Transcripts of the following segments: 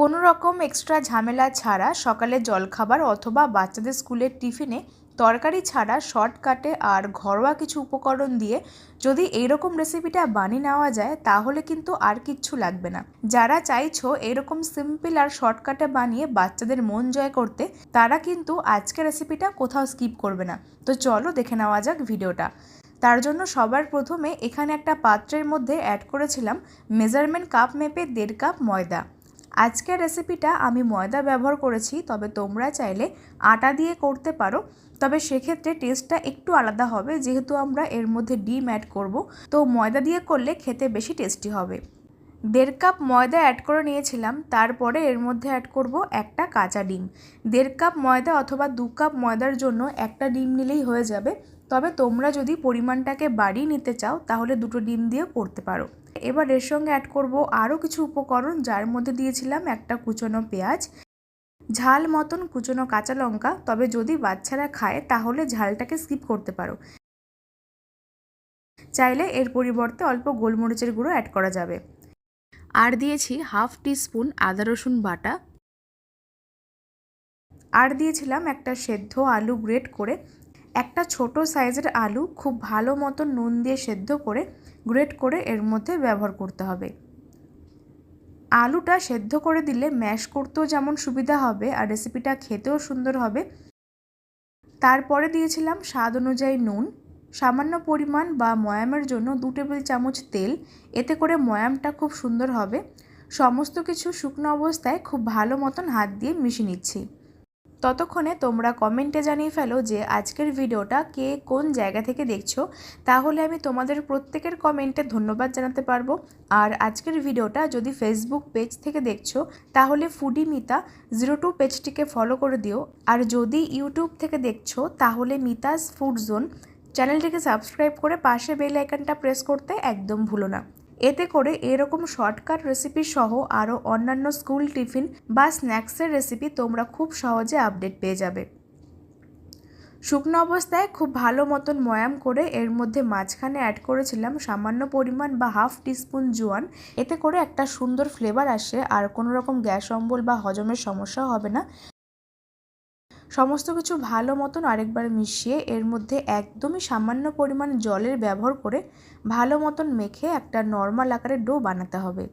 কোনো রকম এক্সট্রা ঝামেলা ছাড়া সকালে জলখাবার অথবা বাচ্চাদের স্কুলের টিফিনে তরকারি ছাড়া শর্টকাটে আর ঘরোয়া কিছু উপকরণ দিয়ে যদি এইরকম রেসিপিটা বানিয়ে নেওয়া যায়, তাহলে কিন্তু আর কিচ্ছু লাগবে না। যারা চাইছো এরকম সিম্পল আর শর্টকাটে বানিয়ে বাচ্চাদের মন জয় করতে, তারা কিন্তু আজকের রেসিপিটা কোথাও স্কিপ করবে না। তো চলো দেখে নেওয়া যাক ভিডিওটা তার জন্য সবার প্রথমে এখানে একটা পাত্রের মধ্যে অ্যাড করেছিলাম মেজারমেন্ট কাপ মেপে দেড় কাপ ময়দা। আজকের রেসিপিটা আমি ময়দা ব্যবহার করেছি, তবে তোমরা চাইলে আটা দিয়ে করতে পারো। তবে সেক্ষেত্রে টেস্টটা একটু আলাদা হবে, যেহেতু আমরা এর মধ্যে ডিম অ্যাড করব। তো ময়দা দিয়ে করলে খেতে বেশি টেস্টি হবে। দেড় কাপ ময়দা অ্যাড করে নিয়েছিলাম, তারপরে এর মধ্যে অ্যাড করব একটা কাঁচা ডিম। দেড় কাপ ময়দা অথবা দু কাপ ময়দার জন্য একটা ডিম নিলেই হয়ে যাবে। তবে তোমরা যদি পরিমাণটাকে বাড়িয়ে নিতে চাও, তাহলে দুটো ডিম দিয়ে করতে পারো। এবার এর সঙ্গে অ্যাড করব আরও কিছু উপকরণ, যার মধ্যে দিয়েছিলাম একটা কুচনো পেঁয়াজ। ঝাল মতন কুচনো কাঁচা লঙ্কা, তবে যদি বাচ্চারা খায় তাহলে ঝালটাকে স্কিপ করতে পারো। চাইলে এর পরিবর্তে অল্প গোলমরিচের গুঁড়ো অ্যাড করা যাবে। আর দিয়েছি হাফ টিস্পুন আদা রসুন বাটা। আর দিয়েছিলাম একটা সেদ্ধ আলু গ্রেট করে একটা ছোট সাইজের আলু খুব ভালো মতো নুন দিয়ে সেদ্ধ করে, গ্রেট করে এর মধ্যে ব্যবহার করতে হবে। আলুটা সেদ্ধ করে দিলে ম্যাশ করতেও যেমন সুবিধা হবে আর রেসিপিটা খেতেও সুন্দর হবে। তারপরে দিয়েছিলাম স্বাদ অনুযায়ী নুন, সামান্য পরিমাণ বা ময়ামের জন্য দু টেবিল চামচ তেল, এতে করে ময়ামটা খুব সুন্দর হবে। সমস্ত কিছু শুকনো অবস্থায় খুব ভালো মতন হাত দিয়ে মিশিয়ে নিচ্ছি। ততক্ষণে তোমরা কমেন্টে জানিয়ে ফেলো যে আজকের ভিডিওটা কে কোন জায়গা থেকে দেখছ। তাহলে আমি তোমাদের প্রত্যেকের কমেন্টে ধন্যবাদ জানাতে পারব। আর আজকের ভিডিওটা যদি ফেসবুক পেজ থেকে দেখছ, তাহলে ফুডি মিতা জিরো টু পেজটিকে ফলো করে দিও। আর যদি ইউটিউব থেকে দেখছ, তাহলে মিতাস ফুড জোন চ্যানেলটিকে সাবস্ক্রাইব করে পাশে বেল আইকনটা প্রেস করতে একদম ভুলো না। এতে করে এরকম শর্টকাট রেসিপি সহ আরও অন্যান্য স্কুল টিফিন বা স্ন্যাক্সের রেসিপি তোমরা খুব সহজে আপডেট পেয়ে যাবে। শুকনো অবস্থায় খুব ভালো মতন ময়াম করে এর মধ্যে মাঝখানে অ্যাড করেছিলাম সামান্য পরিমাণ বা হাফ টিস্পুন জোয়ান। এতে করে একটা সুন্দর ফ্লেভার আসে আর কোনো রকম গ্যাস অম্বল বা হজমের সমস্যাও হবে না। সমস্ত কিছু ভালো মতন আরেকবার মিশিয়ে এর মধ্যে একদমই সামান্য পরিমাণ জলের ব্যবহার করে ভালো মতন মেখে একটা নর্মাল আকারের ডো বানাতে হবে।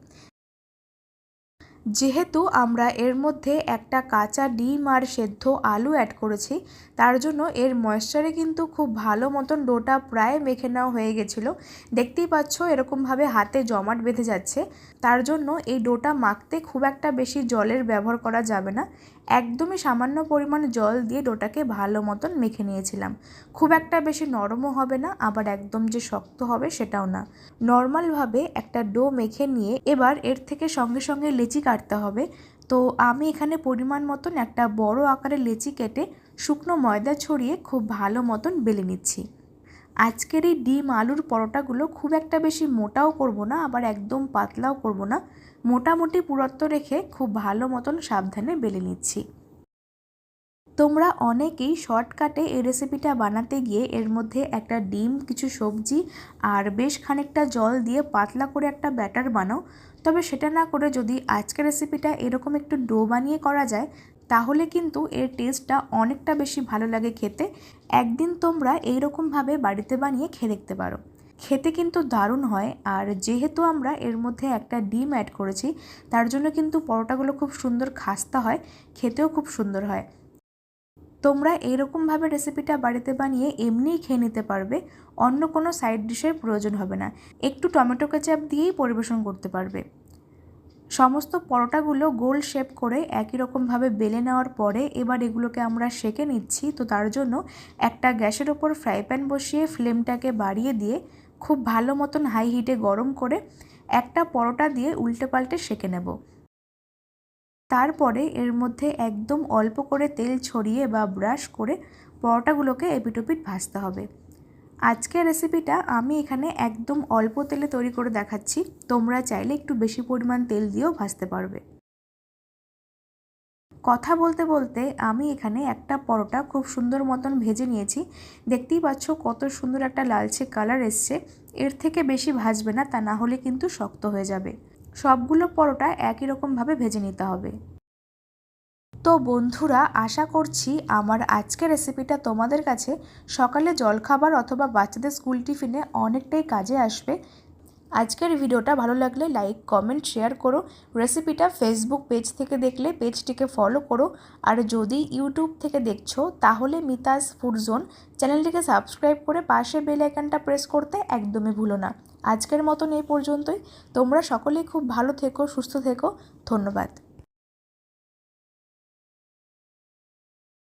যেহেতু আমরা এর মধ্যে একটা কাঁচা ডিম আর সেদ্ধ আলু অ্যাড করেছি, তার জন্য এর ময়েশ্চারে কিন্তু খুব ভালো মতন ডোটা প্রায় মেখে নেওয়া হয়ে গেছিল। দেখতেই পাচ্ছ এরকমভাবে হাতে জমাট বেঁধে যাচ্ছে। তার জন্য এই ডোটা মাখতে খুব একটা বেশি জলের ব্যবহার করা যাবে না। একদমই সামান্য পরিমাণ জল দিয়ে ডোটাকে ভালো মতন মেখে নিয়েছিলাম। খুব একটা বেশি নরমও হবে না, আবার একদম যে শক্ত হবে সেটাও না। নর্মালভাবে একটা ডো মেখে নিয়ে এবার এর থেকে সঙ্গে সঙ্গে লেচি কাটতে হবে। তো আমি এখানে পরিমাণ মতন একটা বড় আকারের লেচি কেটে শুকনো ময়দা ছড়িয়ে খুব ভালো মতন বেলে নিচ্ছি। আজকের এই ডিম আলুর পরোটাগুলো খুব একটা বেশি মোটাও করব না, আবার একদম পাতলাও করব না। মোটামুটি পুরত্ব রেখে খুব ভালো মতন সাবধানে বেলে নিচ্ছি। তোমরা অনেকেই শর্টকাটে এই রেসিপিটা বানাতে গিয়ে এর মধ্যে একটা ডিম, কিছু সবজি আর বেশ খানিকটা জল দিয়ে পাতলা করে একটা ব্যাটার বানাও। তবে সেটা না করে যদি আজকের রেসিপিটা এরকম একটু ডো বানিয়ে করা যায়, তাহলে কিন্তু এর টেস্টটা অনেকটা বেশি ভালো লাগে খেতে। একদিন তোমরা এইরকমভাবে বাড়িতে বানিয়ে খেয়ে দেখতে পারো। খেতে কিন্তু দারুণ হয়। আর যেহেতু আমরা এর মধ্যে একটা ডিম অ্যাড করেছি, তার জন্য কিন্তু পরোটাগুলো খুব সুন্দর খাস্তা হয়, খেতেও খুব সুন্দর হয়। তোমরা এইরকমভাবে রেসিপিটা বাড়িতে বানিয়ে এমনিই খেয়ে নিতে পারবে, অন্য কোনো সাইড ডিশের প্রয়োজন হবে না। একটু টমেটো কেচাপ দিয়েই পরিবেশন করতে পারবে। সমস্ত পরোটাগুলো গোল শেপ করে একই রকমভাবে বেলে নেওয়ার পরে এবার এগুলোকে আমরা সেকে নিচ্ছি। তো তার জন্য একটা গ্যাসের ওপর ফ্রাই প্যান বসিয়ে ফ্লেমটাকে বাড়িয়ে দিয়ে খুব ভালো মতন হাই হিটে গরম করে একটা পরোটা দিয়ে উল্টে পাল্টে সেকে নেব। তারপরে এর মধ্যে একদম অল্প করে তেল ছড়িয়ে বা ব্রাশ করে পরোটাগুলোকে এপিটোপিট ভাজতে হবে। আজকের রেসিপিটা আমি এখানে একদম অল্প তেলে তৈরি করে দেখাচ্ছি। তোমরা চাইলে একটু বেশি পরিমাণ তেল দিয়েও ভাজতে পারবে। কথা বলতে বলতে আমি এখানে একটা পরোটা খুব সুন্দর মতন ভেজে নিয়েছি। দেখতেই পাচ্ছ কত সুন্দর একটা লালচে কালার এসছে। এর থেকে বেশি ভাজবে না, তা না হলে কিন্তু শক্ত হয়ে যাবে। সবগুলো পরোটা একই রকমভাবে ভেজে নিতে হবে। তো বন্ধুরা, আশা করছি আমার আজকের রেসিপিটা তোমাদের কাছে সকালে জলখাবার অথবা বাচ্চাদের স্কুল টিফিনে অনেকটাই কাজে আসবে। আজকের ভিডিওটা ভালো লাগলে লাইক, কমেন্ট, শেয়ার করো। রেসিপিটা ফেসবুক পেজ থেকে দেখলে পেজটিকে ফলো করো। আর যদি ইউটিউব থেকে দেখছ, তাহলে মিতাস ফুড জোন চ্যানেলটিকে সাবস্ক্রাইব করে পাশে বেল আইকনটা প্রেস করতে একদমই ভুলো না। আজকের মতন এই পর্যন্তই। তোমরা সকলেই খুব ভালো থেকো, সুস্থ থেকো। ধন্যবাদ।